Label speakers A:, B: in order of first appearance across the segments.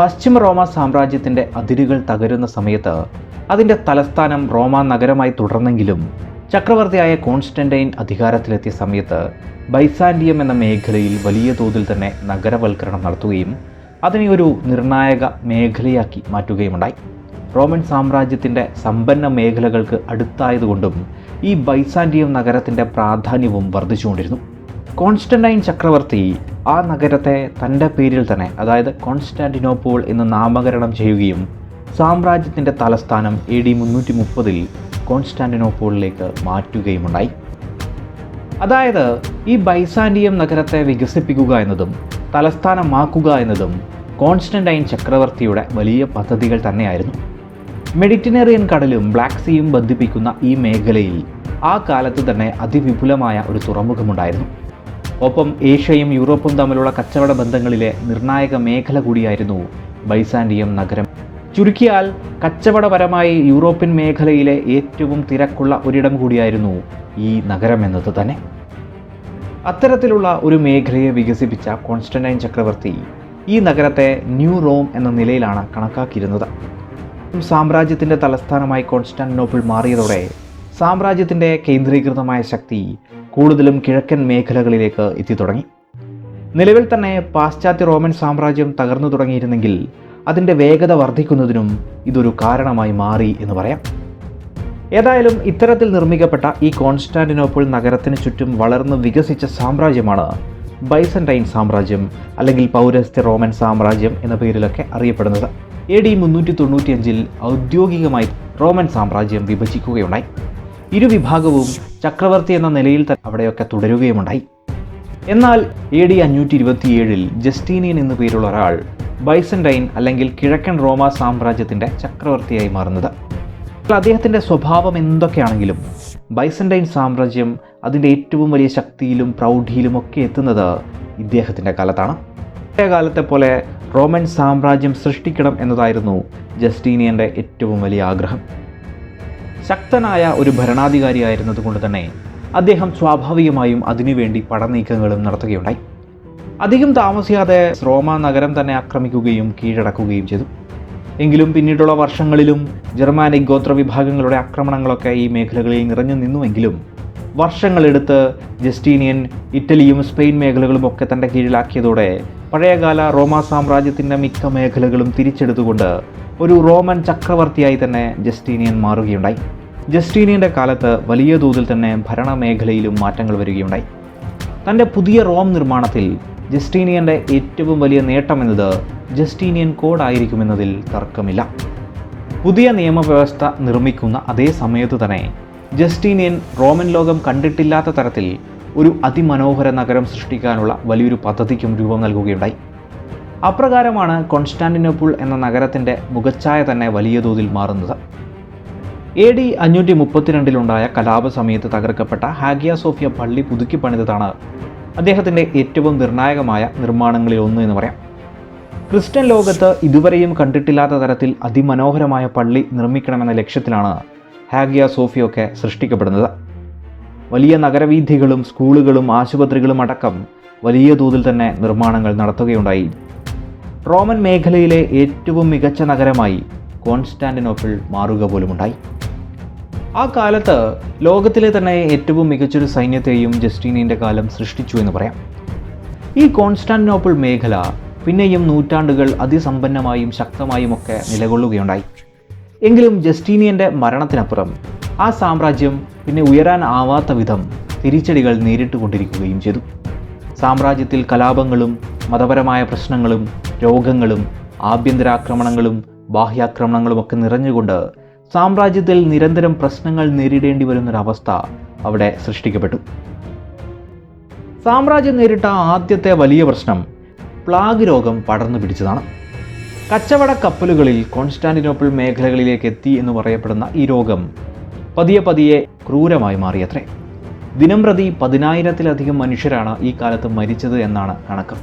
A: പശ്ചിമ റോമ സാമ്രാജ്യത്തിന്റെ അതിരുകൾ തകരുന്ന സമയത്ത് അതിന്റെ തലസ്ഥാനം റോമ നഗരമായി തുടർന്നെങ്കിലും ചക്രവർത്തിയായ കോൺസ്റ്റന്റൈൻ അധികാരത്തിലെത്തിയ സമയത്ത് ബൈസാൻഡിയം എന്ന മേഖലയിൽ വലിയ തോതിൽ തന്നെ നഗരവൽക്കരണം നടത്തുകയും അതിനെ ഒരു നിർണായക മേഖലയാക്കി മാറ്റുകയുമുണ്ടായി. റോമൻ സാമ്രാജ്യത്തിന്റെ സമ്പന്ന മേഖലകൾക്ക് അടുത്തായതുകൊണ്ടും ഈ ബൈസാൻഡിയം നഗരത്തിന്റെ പ്രാധാന്യവും വർദ്ധിച്ചുകൊണ്ടിരുന്നു. കോൺസ്റ്റന്റൈൻ ചക്രവർത്തി ആ നഗരത്തെ തന്റെ പേരിൽ തന്നെ അതായത് കോൺസ്റ്റാന്റിനോപ്പോൾ എന്ന് നാമകരണം ചെയ്യുകയും സാമ്രാജ്യത്തിന്റെ തലസ്ഥാനം എ ഡി മുന്നൂറ്റി മുപ്പതിൽ കോൺസ്റ്റാന്റിനോപ്പോളിലേക്ക് മാറ്റുകയുമുണ്ടായി. അതായത് ഈ ബൈസാൻഡിയം നഗരത്തെ വികസിപ്പിക്കുക എന്നതും തലസ്ഥാനമാക്കുക എന്നതും കോൺസ്റ്റന്റൈൻ ചക്രവർത്തിയുടെ വലിയ പദ്ധതികൾ തന്നെയായിരുന്നു. മെഡിറ്ററേനിയൻ കടലും ബ്ലാക്ക് സീയും ബന്ധിപ്പിക്കുന്ന ഈ മേഖലയിൽ ആ കാലത്ത് തന്നെ അതിവിപുലമായ ഒരു തുറമുഖമുണ്ടായിരുന്നു. ഒപ്പം ഏഷ്യയും യൂറോപ്പും തമ്മിലുള്ള കച്ചവട ബന്ധങ്ങളിലെ നിർണായക മേഖല കൂടിയായിരുന്നു ബൈസാൻഡിയം നഗരം. ചുരുക്കിയാൽ കച്ചവടപരമായി യൂറോപ്യൻ മേഖലയിലെ ഏറ്റവും തിരക്കുള്ള ഒരിടം കൂടിയായിരുന്നു ഈ നഗരം എന്നത് തന്നെ. അത്തരത്തിലുള്ള ഒരു മേഖലയെ വികസിപ്പിച്ച കോൺസ്റ്റന്റൈൻ ചക്രവർത്തി ഈ നഗരത്തെ ന്യൂ റോം എന്ന നിലയിലാണ് കണക്കാക്കിയിരുന്നത്. സാമ്രാജ്യത്തിന്റെ തലസ്ഥാനമായി കോൺസ്റ്റാന്റിനോപ്പിൾ മാറിയതോടെ സാമ്രാജ്യത്തിന്റെ കേന്ദ്രീകൃതമായ ശക്തി കൂടുതലും കിഴക്കൻ മേഖലകളിലേക്ക് എത്തിത്തുടങ്ങി നിലവിൽ തന്നെ പാശ്ചാത്യ റോമൻ സാമ്രാജ്യം തകർന്നു തുടങ്ങിയിരുന്നെങ്കിൽ അതിന്റെ വേഗത വർദ്ധിക്കുന്നതിനും ഇതൊരു കാരണമായി മാറി എന്ന് പറയാം. ഏതായാലും ഇത്തരത്തിൽ നിർമ്മിക്കപ്പെട്ട ഈ കോൺസ്റ്റാന്റിനോപ്പിൾ നഗരത്തിന് ചുറ്റും വളർന്ന് വികസിച്ച സാമ്രാജ്യമാണ് ബൈസന്റൈൻ സാമ്രാജ്യം അല്ലെങ്കിൽ പൗരസ്ത്യ റോമൻ സാമ്രാജ്യം എന്ന പേരിലൊക്കെ അറിയപ്പെടുന്നത്. എ ഡി മുന്നൂറ്റി തൊണ്ണൂറ്റിയഞ്ചിൽ ഔദ്യോഗികമായി റോമൻ സാമ്രാജ്യം വിഭജിക്കുകയുണ്ടായി. ഇരുവിഭാഗവും ചക്രവർത്തി എന്ന നിലയിൽ അവിടെയൊക്കെ തുടരുകയുമുണ്ടായി. എന്നാൽ എ ഡി അഞ്ഞൂറ്റി ഇരുപത്തിയേഴിൽ ജസ്റ്റീനിയൻ എന്നു പേരുള്ള ഒരാൾ ബൈസന്റൈൻ അല്ലെങ്കിൽ കിഴക്കൻ റോമ സാമ്രാജ്യത്തിന്റെ ചക്രവർത്തിയായി മാറുന്നത്. അദ്ദേഹത്തിന്റെ സ്വഭാവം എന്തൊക്കെയാണെങ്കിലും ബൈസന്റൈൻ സാമ്രാജ്യം അതിന്റെ ഏറ്റവും വലിയ ശക്തിയിലും പ്രൗഢിയിലും ഒക്കെ എത്തുന്നത് ഇദ്ദേഹത്തിന്റെ കാലത്താണ്. കാലത്തെ പോലെ റോമൻ സാമ്രാജ്യം സൃഷ്ടിക്കണം എന്നതായിരുന്നു ജസ്റ്റീനിയന്റെ ഏറ്റവും വലിയ ആഗ്രഹം. ശക്തനായ ഒരു ഭരണാധികാരിയായിരുന്നതുകൊണ്ട് തന്നെ അദ്ദേഹം സ്വാഭാവികമായും അതിനുവേണ്ടി പടനീക്കങ്ങളും നടത്തുകയുണ്ടായി. അധികം താമസിയാതെ റോമ നഗരം തന്നെ ആക്രമിക്കുകയും കീഴടക്കുകയും ചെയ്തു. എങ്കിലും പിന്നീടുള്ള വർഷങ്ങളിലും ജർമാനിക് ഗോത്രവിഭാഗങ്ങളുടെ ആക്രമണങ്ങളൊക്കെ ഈ മേഖലകളിൽ നിറഞ്ഞു നിന്നുവെങ്കിലും വർഷങ്ങളെടുത്ത് ജസ്റ്റീനിയൻ ഇറ്റലിയും സ്പെയിൻ മേഖലകളും ഒക്കെ തന്റെ കീഴിലാക്കിയതോടെ പഴയകാല റോമാ സാമ്രാജ്യത്തിന്റെ മിക്ക മേഖലകളും തിരിച്ചെടുത്തുകൊണ്ട് ഒരു റോമൻ ചക്രവർത്തിയായി തന്നെ ജസ്റ്റീനിയൻ മാറുകയുണ്ടായി. ജസ്റ്റീനിയന്റെ കാലത്ത് വലിയ തോതിൽ തന്നെ ഭരണമേഖലയിലും മാറ്റങ്ങൾ വരികയുണ്ടായി. തന്റെ പുതിയ റോം നിർമ്മാണത്തിൽ ജസ്റ്റീനിയന്റെ ഏറ്റവും വലിയ നേട്ടമെന്നത് ജസ്റ്റീനിയൻ കോഡ് ആയിരിക്കുമെന്നതിൽ തർക്കമില്ല. പുതിയ നിയമവ്യവസ്ഥ നിർമ്മിക്കുന്ന അതേ സമയത്ത് തന്നെ ജസ്റ്റീനിയൻ റോമൻ ലോകം കണ്ടിട്ടില്ലാത്ത തരത്തിൽ ഒരു അതിമനോഹര നഗരം സൃഷ്ടിക്കാനുള്ള വലിയൊരു പദ്ധതിക്കും രൂപം നൽകുകയുണ്ടായി. അപ്രകാരമാണ് കോൺസ്റ്റാന്റിനോപ്പിൾ എന്ന നഗരത്തിന്റെ മുഖച്ഛായ തന്നെ വലിയ തോതിൽ മാറുന്നത്. എ ഡി അഞ്ഞൂറ്റി മുപ്പത്തിരണ്ടിലുണ്ടായ കലാപ സമയത്ത് തകർക്കപ്പെട്ട ഹാഗിയ സോഫിയ പള്ളി പുതുക്കി പണിതതാണ് അദ്ദേഹത്തിന്റെ ഏറ്റവും നിർണായകമായ നിർമ്മാണങ്ങളിൽ ഒന്ന് എന്ന് പറയാം. ക്രിസ്ത്യൻ ലോകത്ത് ഇതുവരെയും കണ്ടിട്ടില്ലാത്ത തരത്തിൽ അതിമനോഹരമായ പള്ളി നിർമ്മിക്കണമെന്ന ലക്ഷ്യത്തിലാണ് ഹാഗിയ സോഫിയൊക്കെ സൃഷ്ടിക്കപ്പെടുന്നത്. വലിയ നഗരവീഥികളും സ്കൂളുകളും ആശുപത്രികളും അടക്കം വലിയ തോതിൽ തന്നെ നിർമ്മാണങ്ങൾ നടത്തുകയുണ്ടായി. റോമൻ മേഖലയിലെ ഏറ്റവും മികച്ച നഗരമായി കോൺസ്റ്റാന്റിനോപ്പിൾ മാറുക പോലുമുണ്ടായി. ആ കാലത്ത് ലോകത്തിലെ തന്നെ ഏറ്റവും മികച്ചൊരു സൈന്യത്തെയും ജസ്റ്റീനിന്റെ കാലം സൃഷ്ടിച്ചു എന്ന് പറയാം. ഈ കോൺസ്റ്റാന്റിനോപ്പിൾ മേഖല പിന്നെയും നൂറ്റാണ്ടുകൾ അതിസമ്പന്നമായും ശക്തമായും ഒക്കെ നിലകൊള്ളുകയുണ്ടായി. എങ്കിലും ജസ്റ്റീനിയന്റെ മരണത്തിനപ്പുറം ആ സാമ്രാജ്യം പിന്നെ ഉയരാൻ ആവാത്ത വിധം തിരിച്ചടികൾ നേരിട്ടുകൊണ്ടിരിക്കുകയും ചെയ്തു. സാമ്രാജ്യത്തിൽ കലാപങ്ങളും മതപരമായ പ്രശ്നങ്ങളും രോഗങ്ങളും ആഭ്യന്തരാക്രമണങ്ങളും ബാഹ്യാക്രമണങ്ങളും ഒക്കെ നിറഞ്ഞുകൊണ്ട് സാമ്രാജ്യത്തിൽ നിരന്തരം പ്രശ്നങ്ങൾ നേരിടേണ്ടി വരുന്നൊരവസ്ഥ അവിടെ സൃഷ്ടിക്കപ്പെട്ടു. സാമ്രാജ്യം നേരിട്ട ആദ്യത്തെ വലിയ പ്രശ്നം പ്ലാഗ് രോഗം പടർന്നു പിടിച്ചതാണ്. കച്ചവട കപ്പലുകളിൽ കോൺസ്റ്റാന്റിനോപ്പിൾ മേഖലകളിലേക്ക് എത്തി എന്ന് പറയപ്പെടുന്ന ഈ രോഗം പതിയെ പതിയെ ക്രൂരമായി മാറിയത്രേ. ദിനം പ്രതി പതിനായിരത്തിലധികം മനുഷ്യരാണ് ഈ കാലത്ത് മരിച്ചത് എന്നാണ് കണക്ക്.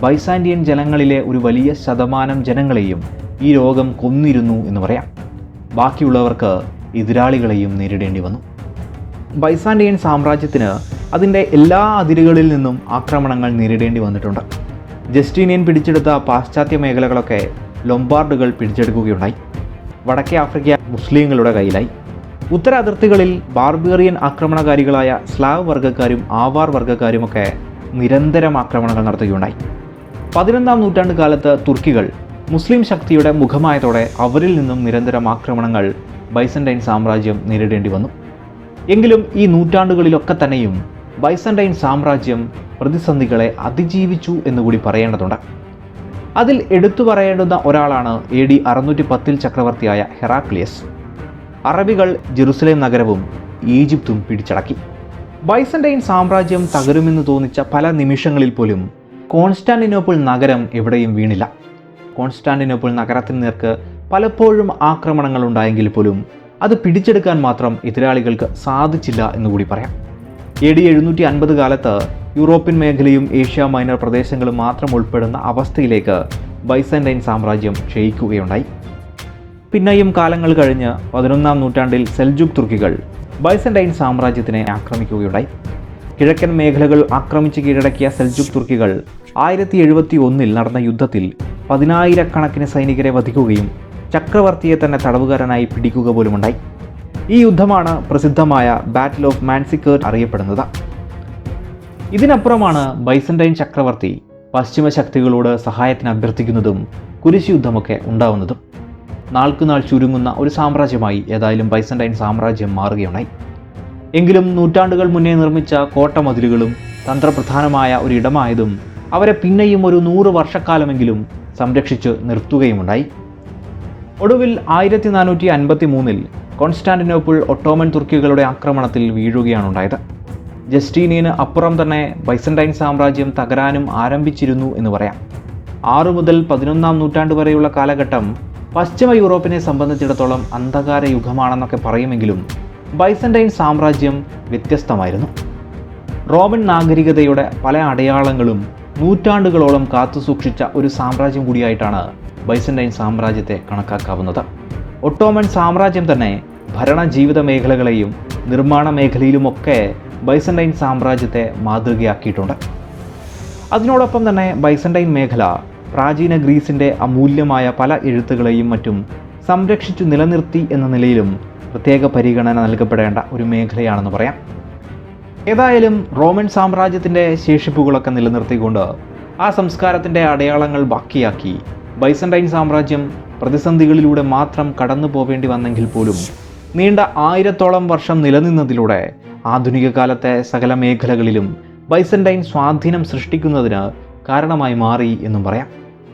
A: ബൈസാൻഡിയൻ ജനങ്ങളിലെ ഒരു വലിയ ശതമാനം ജനങ്ങളെയും ഈ രോഗം കൊന്നിരുന്നു എന്ന് പറയാം. ബാക്കിയുള്ളവർക്ക് എതിരാളികളെയും നേരിടേണ്ടി വന്നു. ബൈസാൻഡിയൻ സാമ്രാജ്യത്തിന് അതിന്റെ എല്ലാ അതിരുകളിൽ നിന്നും ആക്രമണങ്ങൾ നേരിടേണ്ടി വന്നിട്ടുണ്ട്. ജസ്റ്റീനിയൻ പിടിച്ചെടുത്ത പാശ്ചാത്യ മേഖലകളൊക്കെ ലൊംബാർഡുകൾ പിടിച്ചെടുക്കുകയുണ്ടായി. വടക്കേ ആഫ്രിക്ക മുസ്ലിങ്ങളുടെ കയ്യിലായി. ഉത്തര അതിർത്തികളിൽ ബാർബേറിയൻ ആക്രമണകാരികളായ സ്ലാവ് വർഗക്കാരും ആവാർ വർഗക്കാരുമൊക്കെ നിരന്തരം ആക്രമണങ്ങൾ നടത്തുകയുണ്ടായി. പതിനൊന്നാം നൂറ്റാണ്ട് കാലത്ത് തുർക്കികൾ മുസ്ലിം ശക്തിയുടെ മുഖമായതോടെ അവരിൽ നിന്നും നിരന്തരം ആക്രമണങ്ങൾ ബൈസന്റൈൻ സാമ്രാജ്യം നേരിടേണ്ടി വന്നു. എങ്കിലും ഈ നൂറ്റാണ്ടുകളിലൊക്കെ തന്നെയും ബൈസന്റൈൻ സാമ്രാജ്യം പ്രതിസന്ധികളെ അതിജീവിച്ചു എന്നുകൂടി പറയേണ്ടതുണ്ട്. അതിൽ എടുത്തു പറയേണ്ടുന്ന ഒരാളാണ് എ ഡി അറുന്നൂറ്റി പത്തിൽ ചക്രവർത്തിയായ ഹെറാക്ലിയസ്. അറബികൾ ജെറുസലേം നഗരവും ഈജിപ്തും പിടിച്ചടക്കി. ബൈസന്റൈൻ സാമ്രാജ്യം തകരുമെന്ന് തോന്നിച്ച പല നിമിഷങ്ങളിൽ പോലും കോൺസ്റ്റാന്റിനോപ്പിൾ നഗരം എവിടെയും വീണില്ല. കോൺസ്റ്റാന്റിനോപ്പിൾ നഗരത്തിന് നേർക്ക് പലപ്പോഴും ആക്രമണങ്ങൾ ഉണ്ടായെങ്കിൽ പോലും അത് പിടിച്ചെടുക്കാൻ മാത്രം എതിരാളികൾക്ക് സാധിച്ചില്ല എന്നുകൂടി പറയാം. എ ഡി എഴുന്നൂറ്റി അൻപത് കാലത്ത് യൂറോപ്യൻ മേഖലയും ഏഷ്യ മൈനർ പ്രദേശങ്ങളും മാത്രം ഉൾപ്പെടുന്ന അവസ്ഥയിലേക്ക് ബൈസന്റൈൻ സാമ്രാജ്യം ക്ഷയിക്കുകയുണ്ടായി. പിന്നെയും കാലങ്ങൾ കഴിഞ്ഞ് പതിനൊന്നാം നൂറ്റാണ്ടിൽ സെൽജുക് തുർക്കികൾ ബൈസന്റൈൻ സാമ്രാജ്യത്തിനെ ആക്രമിക്കുകയുണ്ടായി. കിഴക്കൻ മേഖലകൾ ആക്രമിച്ച് കീഴടക്കിയ സെൽജുക് തുർക്കികൾ ആയിരത്തി എഴുപത്തി ഒന്നിൽ നടന്ന യുദ്ധത്തിൽ പതിനായിരക്കണക്കിന് സൈനികരെ വധിക്കുകയും ചക്രവർത്തിയെ തന്നെ തടവുകാരനായി പിടിക്കുക പോലുമുണ്ടായി. ഈ യുദ്ധമാണ് പ്രസിദ്ധമായ ബാറ്റിൽ ഓഫ് മാൻസിക്കേർട്ട് അറിയപ്പെടുന്നത്. ഇതിനപ്പുറമാണ് ബൈസന്റൈൻ ചക്രവർത്തി പശ്ചിമ ശക്തികളോട് സഹായത്തിന് അഭ്യർത്ഥിക്കുന്നതും കുരിശ് യുദ്ധമൊക്കെ ഉണ്ടാവുന്നതും. നാൾക്കുനാൾ ചുരുങ്ങുന്ന ഒരു സാമ്രാജ്യമായി ഏതായാലും ബൈസന്റൈൻ സാമ്രാജ്യം മാറുകയുണ്ടായി. എങ്കിലും നൂറ്റാണ്ടുകൾ മുന്നേ നിർമ്മിച്ച കോട്ടമതിലുകളും തന്ത്രപ്രധാനമായ ഒരു ഇടമായതും അവരെ പിന്നെയും ഒരു നൂറ് വർഷക്കാലമെങ്കിലും സംരക്ഷിച്ച് നിർത്തുകയുമുണ്ടായി. ഒടുവിൽ ആയിരത്തി നാനൂറ്റി അൻപത്തി മൂന്നിൽ കോൺസ്റ്റാന്റിനോപ്പിൾ ഒട്ടോമൻ തുർക്കികളുടെ ആക്രമണത്തിൽ വീഴുകയാണുണ്ടായത്. ജസ്റ്റീനിയന് അപ്പുറം തന്നെ ബൈസന്റൈൻ സാമ്രാജ്യം തകരാനും ആരംഭിച്ചിരുന്നു എന്ന് പറയാം. ആറു മുതൽ പതിനൊന്നാം നൂറ്റാണ്ട് വരെയുള്ള കാലഘട്ടം പശ്ചിമ യൂറോപ്പിനെ സംബന്ധിച്ചിടത്തോളം അന്ധകാര യുഗമാണെന്നൊക്കെ പറയുമെങ്കിലും ബൈസന്റൈൻ സാമ്രാജ്യം വ്യത്യസ്തമായിരുന്നു. റോമൻ നാഗരികതയുടെ പല അടയാളങ്ങളും നൂറ്റാണ്ടുകളോളം കാത്തുസൂക്ഷിച്ച ഒരു സാമ്രാജ്യം കൂടിയായിട്ടാണ് ബൈസന്റൈൻ സാമ്രാജ്യത്തെ കണക്കാക്കാവുന്നത്. ഒട്ടോമൻ സാമ്രാജ്യം തന്നെ ഭരണ ജീവിത മേഖലകളെയും നിർമ്മാണ മേഖലയിലുമൊക്കെ ബൈസന്റൈൻ സാമ്രാജ്യത്തെ മാതൃകയാക്കിയിട്ടുണ്ട്. അതിനോടൊപ്പം തന്നെ ബൈസന്റൈൻ മേഖല പ്രാചീന ഗ്രീസിന്റെ അമൂല്യമായ പല എഴുത്തുകളെയും മറ്റും സംരക്ഷിച്ചു നിലനിർത്തി എന്ന നിലയിലും പ്രത്യേക പരിഗണന നൽകപ്പെടേണ്ട ഒരു മേഖലയാണെന്ന് പറയാം. ഏതായാലും റോമൻ സാമ്രാജ്യത്തിന്റെ ശേഷിപ്പുകളൊക്കെ നിലനിർത്തിക്കൊണ്ട് ആ സംസ്കാരത്തിന്റെ അടയാളങ്ങൾ ബാക്കിയാക്കി ബൈസന്റൈൻ സാമ്രാജ്യം പ്രതിസന്ധികളിലൂടെ മാത്രം കടന്നു പോവേണ്ടി വന്നെങ്കിൽ പോലും നീണ്ട ആയിരത്തോളം വർഷം നിലനിന്നതിലൂടെ ആധുനിക കാലത്തെ സകല മേഖലകളിലും ബൈസന്റൈൻ സ്വാധീനം സൃഷ്ടിക്കുന്നതിന് കാരണമായി മാറി എന്നും പറയാം.